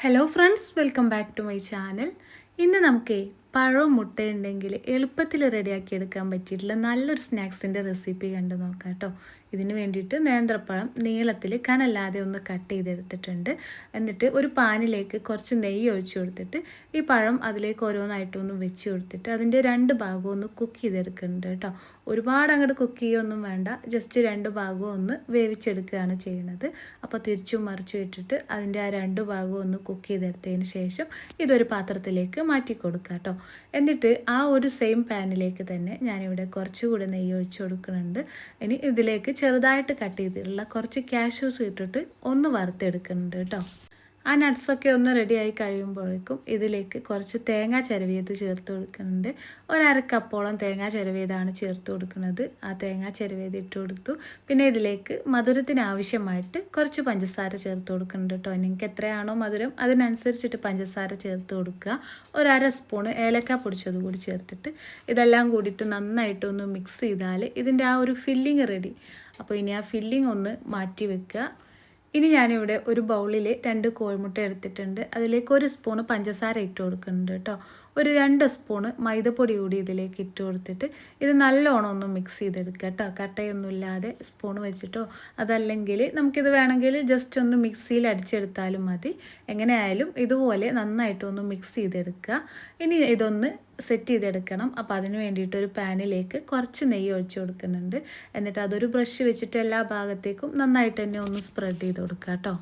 Hello friends welcome back to my channel ഇന്ന് നമുക്ക് പഴവും മുട്ടയുണ്ടെങ്കിൽ എളുപ്പത്തിൽ റെഡിയാക്കി എടുക്കാൻ പറ്റിയിട്ടുള്ള നല്ലൊരു സ്നാക്സിന്റെ റെസിപ്പി കണ്ടു നോക്കാം കേട്ടോ. ഇതിന് വേണ്ടിയിട്ട് നേന്ത്രപ്പഴം നീളത്തിൽ കനല്ലാതെ ഒന്ന് കട്ട് ചെയ്തെടുത്തിട്ടുണ്ട്. എന്നിട്ട് ഒരു പാനിലേക്ക് കുറച്ച് നെയ്യ് ഒഴിച്ചു കൊടുത്തിട്ട് ഈ പഴം അതിലേക്ക് ഓരോന്നായിട്ടൊന്ന് വെച്ച് കൊടുത്തിട്ട് അതിന്റെ രണ്ട് ഭാഗവും ഒന്ന് കുക്ക് ചെയ്തെടുക്കുന്നുണ്ട് കേട്ടോ. ഒരുപാട് അങ്ങോട്ട് കുക്ക് ചെയ്യൊന്നും വേണ്ട. ജസ്റ്റ് രണ്ട് ഭാഗവും ഒന്ന് വേവിച്ചെടുക്കുകയാണ് ചെയ്യുന്നത്. അപ്പോൾ തിരിച്ചും മറിച്ചും ഇട്ടിട്ട് അതിന്റെ ആ രണ്ട് ഭാഗവും ഒന്ന് കുക്ക് ചെയ്തെടുത്തതിന് ശേഷം ഇതൊരു പാത്രത്തിലേക്ക് മാറ്റി കൊടുക്കുക കേട്ടോ. എന്നിട്ട് ആ ഒരു സെയിം പാനിലേക്ക് തന്നെ ഞാനിവിടെ കുറച്ചുകൂടെ നെയ്യ് ഒഴിച്ചു കൊടുക്കുന്നുണ്ട്. ഇനി ഇതിലേക്ക് ചെറുതായിട്ട് കട്ട് ചെയ്തിട്ടുള്ള കുറച്ച് കാഷ്യൂസ് ഇട്ടിട്ട് ഒന്ന് വറുത്തെടുക്കുന്നുണ്ട് കേട്ടോ. ആ നട്ട്സൊക്കെ ഒന്ന് റെഡിയായി കഴിയുമ്പോഴേക്കും ഇതിലേക്ക് കുറച്ച് തേങ്ങ ചിരവിയത് ചേർത്ത് കൊടുക്കുന്നുണ്ട്. ഒരര കപ്പോളം തേങ്ങ ചിരവിയതാണ് ചേർത്ത് കൊടുക്കുന്നത്. ആ തേങ്ങ ചിരവിയത് ഇട്ട് കൊടുത്തു. പിന്നെ ഇതിലേക്ക് മധുരത്തിന് ആവശ്യമായിട്ട് കുറച്ച് പഞ്ചസാര ചേർത്ത് കൊടുക്കുന്നുണ്ട് കേട്ടോ. നിങ്ങൾക്ക് എത്രയാണോ മധുരം അതിനനുസരിച്ചിട്ട് പഞ്ചസാര ചേർത്ത് കൊടുക്കുക. ഒരര സ്പൂണ് ഏലക്ക പൊടിച്ചത് കൂടി ചേർത്തിട്ട് ഇതെല്ലാം കൂടിയിട്ട് നന്നായിട്ടൊന്ന് മിക്സ് ചെയ്താൽ ഇതിന്റെ ആ ഒരു ഫില്ലിങ് റെഡി അപ്പോൾ ഇനി ആ ഫില്ലിംഗ് ഒന്ന് മാറ്റി വെക്കുക. ഇനി ഞാനിവിടെ ഒരു ബൗളിൽ രണ്ട് കോഴിമുട്ട എടുത്തിട്ടുണ്ട്. അതിലേക്ക് ഒരു സ്പൂണ് പഞ്ചസാര ഇട്ട് കൊടുക്കുന്നുണ്ട് കേട്ടോ. ഒരു രണ്ട് സ്പൂണ് മൈദപ്പൊടി കൂടി ഇതിലേക്ക് ഇട്ട് കൊടുത്തിട്ട് ഇത് നല്ലോണം ഒന്ന് മിക്സ് ചെയ്തെടുക്കുക കേട്ടോ. കട്ടയൊന്നുമില്ലാതെ സ്പൂൺ വെച്ചിട്ടോ അതല്ലെങ്കിൽ നമുക്കിത് വേണമെങ്കിൽ ജസ്റ്റ് ഒന്ന് മിക്സിയിൽ അടിച്ചെടുത്താലും മതി. എങ്ങനെയായാലും ഇതുപോലെ നന്നായിട്ടൊന്ന് മിക്സ് ചെയ്തെടുക്കുക. ഇനി ഇതൊന്ന് സെറ്റ് ചെയ്തെടുക്കണം. അപ്പോൾ അതിന് വേണ്ടിയിട്ട് ഒരു പാനിലേക്ക് കുറച്ച് നെയ്യ് ഒഴിച്ച് കൊടുക്കുന്നുണ്ട്. എന്നിട്ട് അതൊരു ബ്രഷ് വെച്ചിട്ട് എല്ലാ ഭാഗത്തേക്കും നന്നായിട്ട് തന്നെ ഒന്ന് സ്പ്രെഡ് ചെയ്ത് കൊടുക്കുക കേട്ടോ.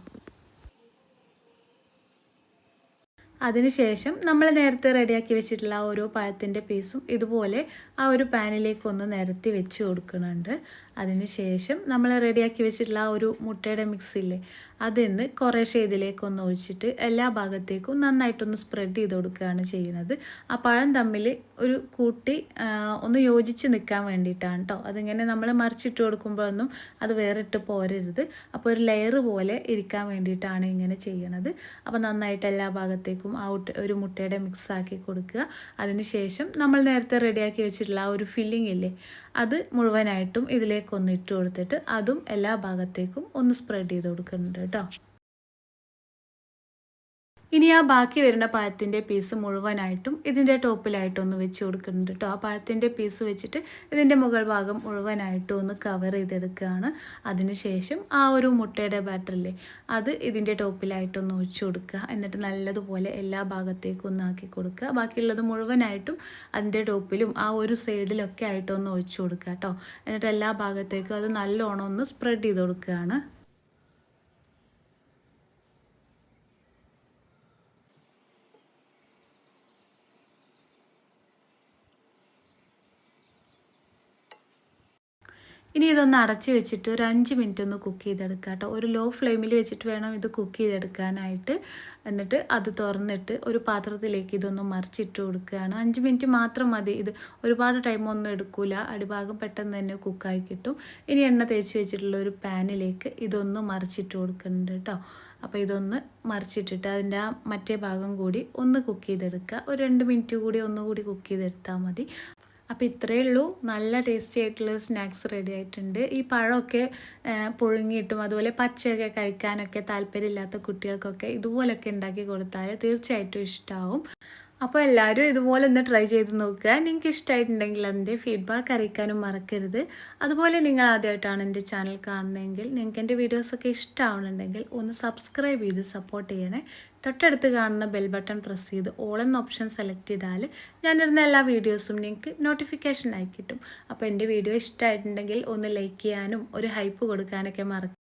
അതിനുശേഷം നമ്മൾ നേരത്തെ റെഡിയാക്കി വെച്ചിട്ടുള്ള ആ ഓരോ പഴത്തിന്റെ പീസും ഇതുപോലെ ആ ഒരു പാനിലേക്കൊന്ന് നിരത്തി വെച്ച് കൊടുക്കുന്നുണ്ട്. അതിനുശേഷം നമ്മൾ റെഡിയാക്കി വെച്ചിട്ടുള്ള ആ ഒരു മുട്ടയുടെ മിക്സില്ലേ അതെന്ന് കുറേശ്ശെ ഇതിലേക്കൊന്ന് ഒഴിച്ചിട്ട് എല്ലാ ഭാഗത്തേക്കും നന്നായിട്ടൊന്ന് സ്പ്രെഡ് ചെയ്ത് കൊടുക്കുകയാണ് ചെയ്യുന്നത്. ആ പഴം തമ്മിൽ ഒരു കൂട്ടി ഒന്ന് യോജിച്ച് നിൽക്കാൻ വേണ്ടിയിട്ടാണ് കേട്ടോ അതിങ്ങനെ നമ്മൾ മറിച്ചിട്ട് കൊടുക്കുമ്പോഴൊന്നും അത് വേറിട്ട് പോരരുത്. അപ്പോൾ ഒരു ലെയർ പോലെ ഇരിക്കാൻ വേണ്ടിയിട്ടാണ് ഇങ്ങനെ ചെയ്യണത്. അപ്പോൾ നന്നായിട്ട് എല്ലാ ഭാഗത്തേക്കും ആ ഒരു മുട്ടയുടെ മിക്സ് ആക്കി കൊടുക്കുക. അതിനുശേഷം നമ്മൾ നേരത്തെ റെഡിയാക്കി വെച്ചിട്ടുള്ള ആ ഒരു ഫില്ലിംഗ് ഇല്ലേ അത് മുഴുവനായിട്ടും ഇതിലേക്കൊന്ന് ഇട്ട് കൊടുത്തിട്ട് അതും എല്ലാ ഭാഗത്തേക്കും ഒന്ന് സ്പ്രെഡ് ചെയ്ത് കൊടുക്കുന്നുണ്ട് കേട്ടോ. ഇനി ആ ബാക്കി വരുന്ന പഴത്തിന്റെ പീസ് മുഴുവനായിട്ടും ഇതിന്റെ ടോപ്പിലായിട്ടൊന്ന് വെച്ച് കൊടുക്കുന്നുണ്ട് കേട്ടോ ആ പഴത്തിന്റെ പീസ് വെച്ചിട്ട് ഇതിന്റെ മുകൾ ഭാഗം മുഴുവനായിട്ടും ഒന്ന് കവർ ചെയ്തെടുക്കുകയാണ്. അതിനുശേഷം ആ ഒരു മുട്ടയുടെ ബാറ്ററില്ലേ അത് ഇതിന്റെ ടോപ്പിലായിട്ടൊന്ന് ഒഴിച്ചു കൊടുക്കുക. എന്നിട്ട് നല്ലതുപോലെ എല്ലാ ഭാഗത്തേക്കും ഒന്ന് ആക്കി കൊടുക്കുക. ബാക്കിയുള്ളത് മുഴുവനായിട്ടും അതിന്റെ ടോപ്പിലും ആ ഒരു സൈഡിലൊക്കെ ആയിട്ടൊന്ന് ഒഴിച്ചു കൊടുക്കുക കേട്ടോ എന്നിട്ട് എല്ലാ ഭാഗത്തേക്കും അത് നല്ലോണം ഒന്ന് സ്പ്രെഡ് ചെയ്ത് കൊടുക്കുകയാണ്. ഇനി ഇതൊന്ന് അടച്ച് വെച്ചിട്ട് ഒരു അഞ്ച് മിനിറ്റ് ഒന്ന് കുക്ക് ചെയ്തെടുക്കുക കേട്ടോ. ഒരു ലോ ഫ്ലെയിമിൽ വെച്ചിട്ട് വേണം ഇത് കുക്ക് ചെയ്തെടുക്കാനായിട്ട്. എന്നിട്ട് അത് തുറന്നിട്ട് ഒരു പാത്രത്തിലേക്ക് ഇതൊന്ന് മറിച്ചിട്ട് കൊടുക്കുകയാണ്. അഞ്ച് മിനിറ്റ് മാത്രം മതി. ഇത് ഒരുപാട് ടൈമൊന്നും എടുക്കില്ല അടിഭാഗം പെട്ടെന്ന് തന്നെ കുക്കായി കിട്ടും. ഇനി എണ്ണ തേച്ച് വെച്ചിട്ടുള്ള ഒരു പാനിലേക്ക് ഇതൊന്ന് മറിച്ചിട്ട് കൊടുക്കുന്നുണ്ട് കേട്ടോ. അപ്പോൾ ഇതൊന്ന് മറിച്ചിട്ടിട്ട് അതിന്റെ ആ മറ്റേ ഭാഗം കൂടി ഒന്ന് കുക്ക് ചെയ്തെടുക്കുക. ഒരു രണ്ട് മിനിറ്റ് കൂടി ഒന്നുകൂടി കുക്ക് ചെയ്തെടുത്താൽ മതി. അപ്പോൾ ഇത്രയേ ഉള്ളൂ. നല്ല ടേസ്റ്റി ആയിട്ടുള്ള സ്നാക്സ് റെഡി ആയിട്ടുണ്ട്. ഈ പഴമൊക്കെ പുഴുങ്ങിയിട്ടും അതുപോലെ പച്ചയൊക്കെ കഴിക്കാനൊക്കെ താല്പര്യമില്ലാത്ത കുട്ടികൾക്കൊക്കെ ഇതുപോലൊക്കെ ഉണ്ടാക്കി കൊടുത്താൽ തീർച്ചയായിട്ടും ഇഷ്ടമാവും അപ്പോൾ എല്ലാവരും ഇതുപോലെ ഒന്ന് ട്രൈ ചെയ്ത് നോക്കുക. നിങ്ങൾക്ക് ഇഷ്ടമായിട്ടുണ്ടെങ്കിൽ അതിന്റെ ഫീഡ്ബാക്ക് അറിയിക്കാനും മറക്കരുത്. അതുപോലെ നിങ്ങൾ ആദ്യമായിട്ടാണ് എന്റെ ചാനൽ കാണുന്നതെങ്കിൽ നിങ്ങൾക്ക് എന്റെ വീഡിയോസൊക്കെ ഇഷ്ടമാവുന്നുണ്ടെങ്കിൽ ഒന്ന് സബ്സ്ക്രൈബ് ചെയ്ത് സപ്പോർട്ട് ചെയ്യണേ. തൊട്ടടുത്ത് കാണുന്ന ബെൽ ബട്ടൺ പ്രസ് ചെയ്ത് ഓൾ എന്ന ഓപ്ഷൻ സെലക്ട് ചെയ്താൽ ഞാനിരുന്ന എല്ലാ വീഡിയോസും നിങ്ങൾക്ക് നോട്ടിഫിക്കേഷൻ ആയി കിട്ടും. അപ്പോൾ എന്റെ വീഡിയോ ഇഷ്ടമായിട്ടുണ്ടെങ്കിൽ ഒന്ന് ലൈക്ക് ചെയ്യാനും ഒരു ഹൈപ്പ് കൊടുക്കാനൊക്കെ മറക്കും